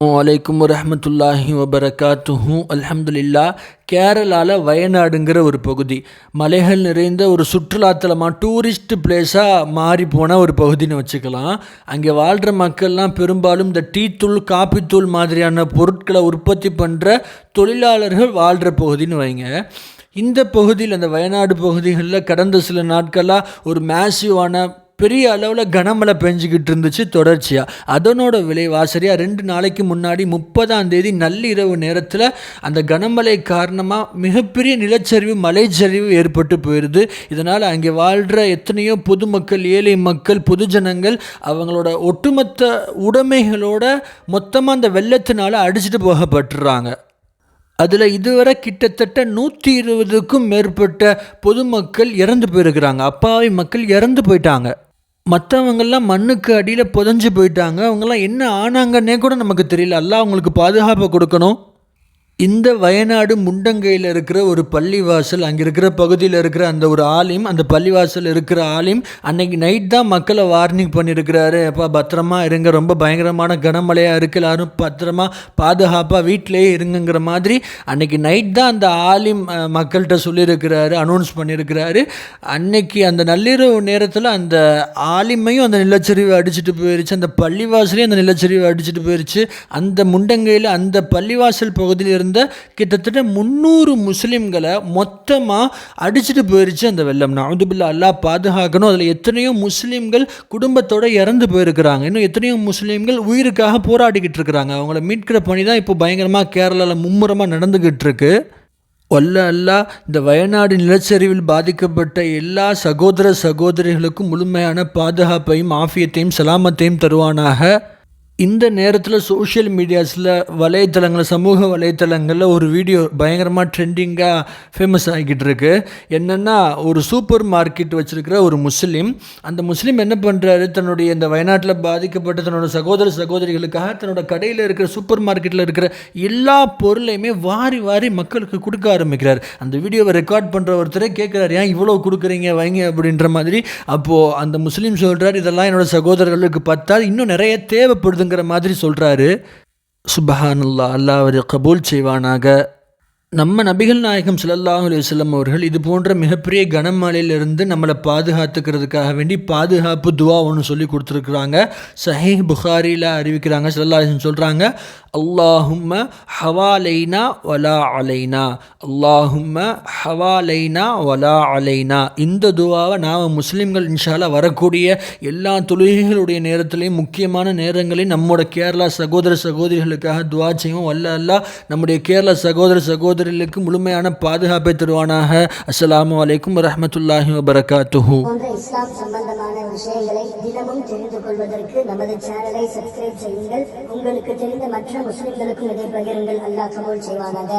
வலைக்கும் வரமத்துல்லாஹி வபரகாத்துஹூ அல்ஹம்துலில்லா கேரளாவில் வயநாடுங்கிற ஒரு பகுதி. மலைகள் நிறைந்த ஒரு சுற்றுலாத்தலமாக டூரிஸ்ட் பிளேஸாக மாறி போன ஒரு பகுதின்னு வச்சுக்கலாம். அங்கே வாழ்கிற மக்கள்லாம் பெரும்பாலும் இந்த டீத்தூள் காப்பித்தூள் மாதிரியான பொருட்களை உற்பத்தி பண்ணுற தொழிலாளர்கள் வாழ்கிற பகுதின்னு வைங்க. இந்த பகுதியில் அந்த வயநாடு பகுதிகளில் கடந்த சில நாட்களாக ஒரு மேசிவான பெரிய அளவில் கனமழை பெஞ்சிக்கிட்டு இருந்துச்சு தொடர்ச்சியாக அதனோட விளைவாசரியாக ரெண்டு நாளைக்கு முன்னாடி முப்பதாம் தேதி நள்ளிரவு நேரத்தில் அந்த கனமழை காரணமாக மிகப்பெரிய நிலச்சரிவு மலைச்சரிவு ஏற்பட்டு போயிடுது இதனால் அங்கே வாழ்கிற எத்தனையோ பொதுமக்கள் ஏழை மக்கள் பொதுஜனங்கள் அவங்களோட ஒட்டுமொத்த உடைமைகளோட மொத்தமாக அந்த வெள்ளத்தினால் அடிச்சுட்டு போகப்பட்டுறாங்க. அதில் இதுவரை கிட்டத்தட்ட நூற்றி இருபதுக்கும் மேற்பட்ட பொதுமக்கள் இறந்து போயிருக்கிறாங்க. அப்பாவி மக்கள் இறந்து போயிட்டாங்க. மற்றவங்கெல்லாம் மண்ணுக்கு அடியில் புதஞ்சு போயிட்டாங்க. அவங்கெல்லாம் என்ன ஆனாங்கன்னே கூட நமக்கு தெரியல. எல்லாம் அவங்களுக்கு பாதுகாப்பை கொடுக்கணும். இந்த வயநாடு முண்டங்கையில் இருக்கிற ஒரு பள்ளிவாசல் அங்கே இருக்கிற பகுதியில் இருக்கிற அந்த ஒரு ஆலிம் அந்த பள்ளிவாசல் இருக்கிற ஆலிம் அன்னைக்கு நைட் தான் மக்களை வார்னிங் பண்ணியிருக்கிறாரு அப்பா பத்திரமா இருங்க. ரொம்ப பயங்கரமான கனமழையாக இருக்கு. எல்லாரும் பத்திரமா பாதுகாப்பாக வீட்டிலேயே இருங்கங்கிற மாதிரி அன்னைக்கு நைட் தான் அந்த ஆலிம் மக்கள்கிட்ட சொல்லியிருக்கிறாரு அனௌன்ஸ் பண்ணியிருக்கிறாரு அன்னைக்கு அந்த நள்ளிரவு நேரத்தில் அந்த ஆலிமையும் அந்த நிலச்சரிவு அடிச்சுட்டு போயிருச்சு. அந்த பள்ளிவாசலையும் அந்த நிலச்சரிவு அடிச்சுட்டு போயிருச்சு. அந்த முண்டங்கையில் அந்த பள்ளிவாசல் பகுதியில் இருந்த கிட்டத்தட்ட முந்நூறு முஸ்லீம்களை மொத்தமாக அடிச்சுட்டு போயிருச்சு அந்த வெள்ளம். நவுதுபில்லா அல்லா பாதுகாக்கணும். அதில் எத்தனையோ முஸ்லீம்கள் குடும்பத்தோடு இறந்து போயிருக்கிறாங்க. இன்னும் எத்தனையோ முஸ்லீம்கள் உயிருக்காக போராடிக்கிட்டு இருக்கிறாங்க. அவங்கள மீட்கிற பணி தான் இப்போ பயங்கரமாக கேரளாவில் மும்முரமாக நடந்துக்கிட்டு இருக்கு. ஒல்ல அல்லா இந்த வயநாடு நிலச்சரிவில் பாதிக்கப்பட்ட எல்லா சகோதர சகோதரிகளுக்கும் முழுமையான பாதுகாப்பையும் ஆஃபியத்தையும் சலாமத்தையும் தருவானாக. இந்த நேரத்தில் சோஷியல் மீடியாஸில் வலைத்தளங்கள் சமூக வலைத்தளங்களில் ஒரு வீடியோ பயங்கரமாக ட்ரெண்டிங்காக ஃபேமஸ் ஆகிக்கிட்டு இருக்கு என்னென்னா ஒரு சூப்பர் மார்க்கெட் வச்சுருக்கிற ஒரு முஸ்லீம் அந்த முஸ்லீம் என்ன பண்ணுறாரு தன்னுடைய இந்த வயநாட்டில் பாதிக்கப்பட்ட தன்னோட சகோதர சகோதரிகளுக்காக தன்னோட கடையில் இருக்கிற சூப்பர் மார்க்கெட்டில் இருக்கிற எல்லா பொருளையுமே வாரி வாரி மக்களுக்கு கொடுக்க ஆரம்பிக்கிறார். அந்த வீடியோவை ரெக்கார்ட் பண்ணுற ஒருத்தரே கேட்குறாரு ஏன் இவ்வளோ கொடுக்குறீங்க? வைங்க அப்படின்ற மாதிரி. அப்போது அந்த முஸ்லீம் சொல்கிறார் இதெல்லாம் என்னோடய சகோதரர்களுக்கு பார்த்தா இன்னும் நிறைய தேவைப்படுதுங்க. தேவைப்படுதுங்கிற மாதிரி சொல்கிறாரு சுபஹானுல்லா அல்லாஹ் அவர் கபூல் செய்வானாக. நம்ம நபிகள் நாயகம் ஸல்லல்லாஹு அலுவலம் அவர்கள் இது போன்ற மிகப்பெரிய கனமழையிலிருந்து நம்மளை பாதுகாத்துக்கிறதுக்காக வேண்டி பாதுகாப்பு துவா ஒன்று சொல்லி கொடுத்துருக்குறாங்க. சஹீஹ் புகாரியில் அறிவிக்கிறாங்க ஸல்லல்லாஹு சொல்கிறாங்க அல்லாஹும்ம ஹவாலைனா வலா அலைனா அல்லாஹும்ம ஹவாலைனா வலா அலைனா. இந்த துவாவை நாம் முஸ்லீம்கள் இன்ஷால வரக்கூடிய எல்லா தொழுகைகளுடைய நேரத்திலையும் முக்கியமான நேரங்களையும் நம்மோட கேரளா சகோதர சகோதரிகளுக்காக துவா செய்வோம். வல்ல அல்லா நம்முடைய சகோதர சகோதர சகோதரர்களுக்கு முழுமையான பாதுகாப்பை தருவானாக. அஸ்லாம் அலைக்கும் வரஹ்மத்துல்லாஹி வபரகாத்துஹு. இஸ்லாம் சம்பந்தமான விஷயங்களை தினமும் தெரிந்து கொள்வதற்கு நமது சேனலை சப்ஸ்கிரைப் செய்யுங்கள். உங்களுக்கு தெரிந்த மற்ற முஸ்லிம்களுக்கும் இதை பகிருங்கள். அல்லாஹ் கபூல் செய்வானாக.